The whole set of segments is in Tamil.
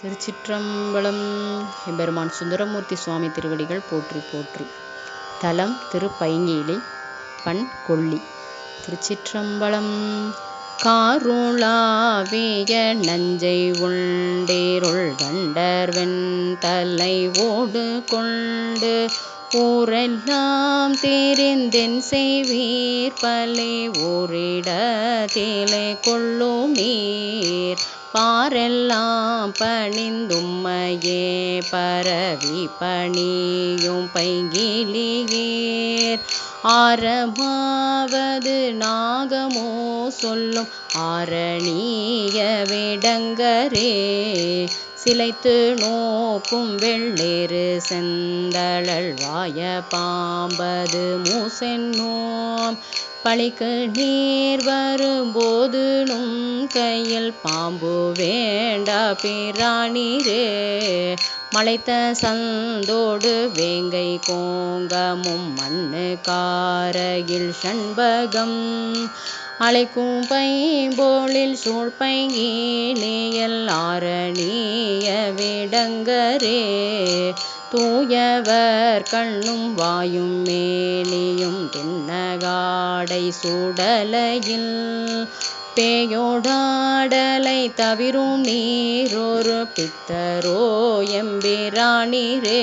திருச்சிற்றம்பலம். எம்பெருமான் சுந்தரமூர்த்தி சுவாமி திருவடிகள் போற்றி போற்றி. தலம் திருப்பைங்கேலி பண் கொல்லி திருச்சிற்றம்பலம். காருளாவிய நஞ்சை உண்டேருள் கண்டர்வென் தலை ஓடு கொண்டு ஊரெல்லாம் தெரிந்தென் செய்வீர் பலே ஓரிடத்திலே கொள்ளும் நீர். பாரெல்லாம் பணிந்தும்மையே பரவி பணியும் பைங்கிலியேர் ஆரமாவது நாகமோ சொல்லும் ஆரணிய விடங்கரே சிலைத்து நோக்கும் வெள்ளேறு செந்தழல் வாய பாம்பது மூசென்னோம். பழிக்கு நீர் வரும்போது நும் கையில் பாம்பு வேண்டா பிராணிரே. மலைத்த சந்தோடு வேங்கை கோங்கமும் மண்ணு காரையில் சண்பகம். அழைக்கும் பைம்போலில் சூழ்பைங்கீலியல் ஆரணிய விடங்கரே. தூயவர் கண்ணும் வாயும் மேலியும் துன்னகாடை சூடலையில் பேயோடாடலை தவிரும் நீரொரு பித்தரோ எம்பிராணிரே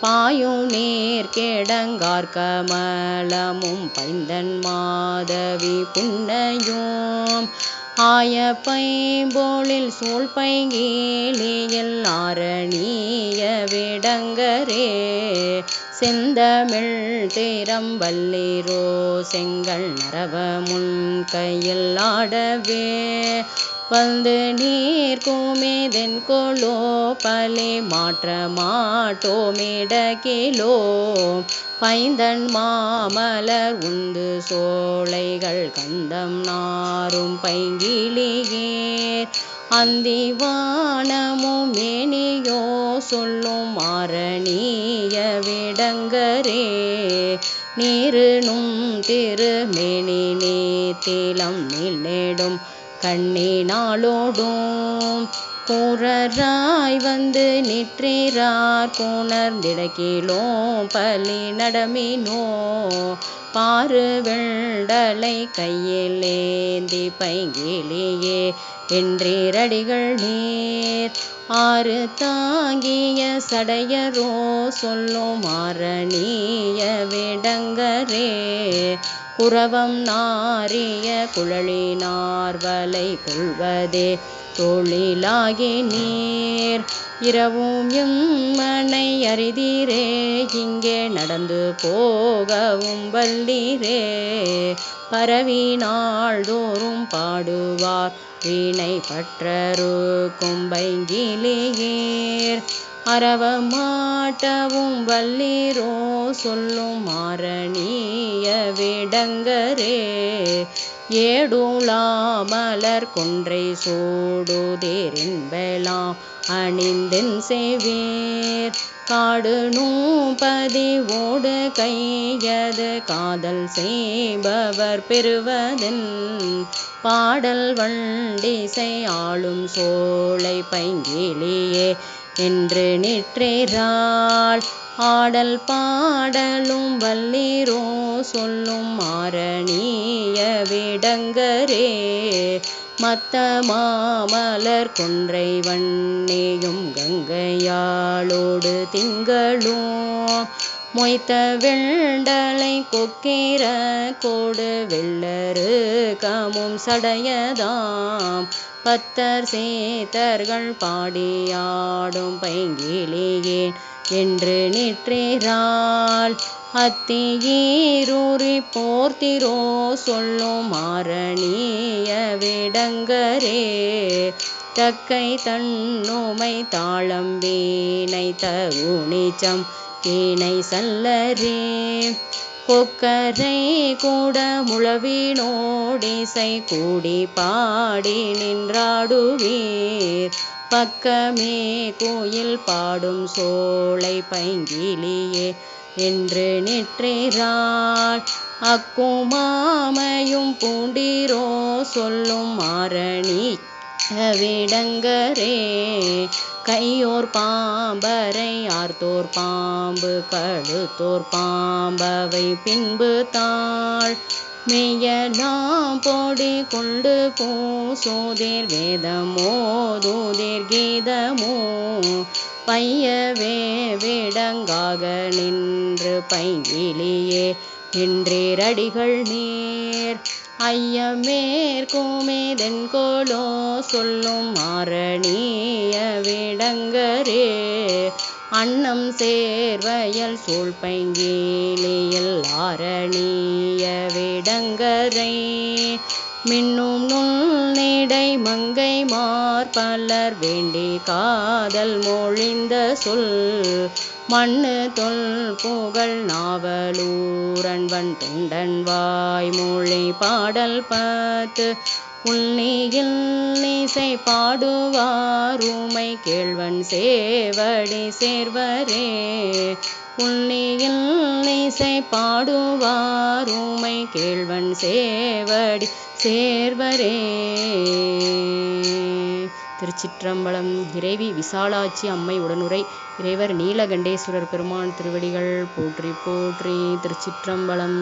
பாயும் நீர் கேடங்கார் கமலமும் பைந்தன் மாதவி புன்னையும். ஆய பைம்போலில் சூழ் பைங்கீலியில் ஆரணிய விடங்கரே. செந்தமிழ் தேரம் வல்லீரோ செங்கல் நரவமுன் கையில் ஆடவே வந்து நீர் கூமேதென் கொலோ பலே மாற்ற மாட்டோமிடகிலோ பைந்தன் மாமலர் உந்து சோலைகள் கந்தம் நாரும் பைங்கிலியேர் அந்திவானமும் மேனியோ சொல்லும் மாறணி திருமேனி நீத்திலம் கண்ணே நாளோடும் கூறராய் வந்து நிற்றிறார் கூணர்ந்திடக்கிலோ பலி நடமினோ பாரு வெண்டலை கையிலேந்தி பைங்கிலேயே என்றீரடிகள் நீர். ஆறு தாங்கிய சடையரோ சொல்லும் ஆரணிய விடங்கரே குரவம் நாரிய குழலினார்வலை கொள்வதே தொழிலாகி நீர். இரவும் எம்மனை அறிதீரே இங்கே நடந்து போகவும் வல்லீரே. பரவி நாள்தோறும் பாடுவார் வீணை பற்றரு கும்பைங்கிலேயேர் அரவமாட்டவும் வல்லீரோ சொல்லும் மாரணிய விடங்கரே. ஏடுலாமலர் கொன்றை சூடுதேரின்பெலாம் அணிந்தென் செய்வேர். காடு நூபதி ஓடு கையது காதல் செய்பவர் பெறுவதன். பாடல் வண்டிசை ஆளும் சோலை பைங்கிலியே என்று நிற்றேராள் ஆடல் பாடலும் வல்லீரோ சொல்லும் மாரணிய விடங்கரே. மத்த மாமலர் கொன்றை வண்ணேயும் கங்கையாளோடு திங்களும். மொய்த்த வெண்டலை கொக்கீர கோடு வெள்ளரு கமும் சடையதாம். பத்தர் சேத்தர்கள் பாடியாடும் பைங்கிலியே என்று நிற்றேராள் அத்தியீரூரி போர்த்திரோ சொல்லும் ஆரணிய விடங்கரே. தக்கை தன்னுமை தாளம் வீணை தகுணிச்சம் ஏனை சல்லரே கொக்கரை கூட முழவினோடிசை கூடி பாடி நின்றாடுவீர். பக்கமே கோயில் பாடும் சோலை பைங்கிலியே என்று நிற்றேராள் அக்குமாமையும் பூண்டிரோ சொல்லும் ஆரணி விடங்கரே கையோர் பாம்பரை ஆர்த்தோர் பாம்பு கழுத்தோர் பாம்பவை பின்பு தாழ் மெய்யலாம் பொடி கொண்டு பூசோதேர் வேதமோதோதேர் கீதமோ. பையவே விடங்காக நின்று பையிலேயே என்றேரடிகள் நேர். ஐயமேற்குமேதென்கொலோ சொல்லும் ஆரணிய விடங்கரே. அன்னம் சேர்வயல் சூழ் பைங்கிலியில் ஆரணிய விடங்கரை. மின்னும் நுண்ணிடை மங்கைமார் பலர் வேண்டி காதல் மொழிந்த சொல். மண்ணு தொல் புகழ் நாவலூரன்வன் தொண்டன் வாய்மொழி பாடல் பத்து. உள்நீயில் இசை பாடுவார் உமை கேள்வன் சேவடி சேர்வரே. புண்ணியில் இசை பாடுவார் உமை கேள்வன் சேவடி சேர்வரே. திருச்சிற்றம்பலம் இறைவி விசாலாட்சி அம்மை உடனுரை இறைவர் நீலகண்டேஸ்வரர் பெருமான் திருவடிகள் போற்றி போற்றி திருச்சிற்றம்பலம்.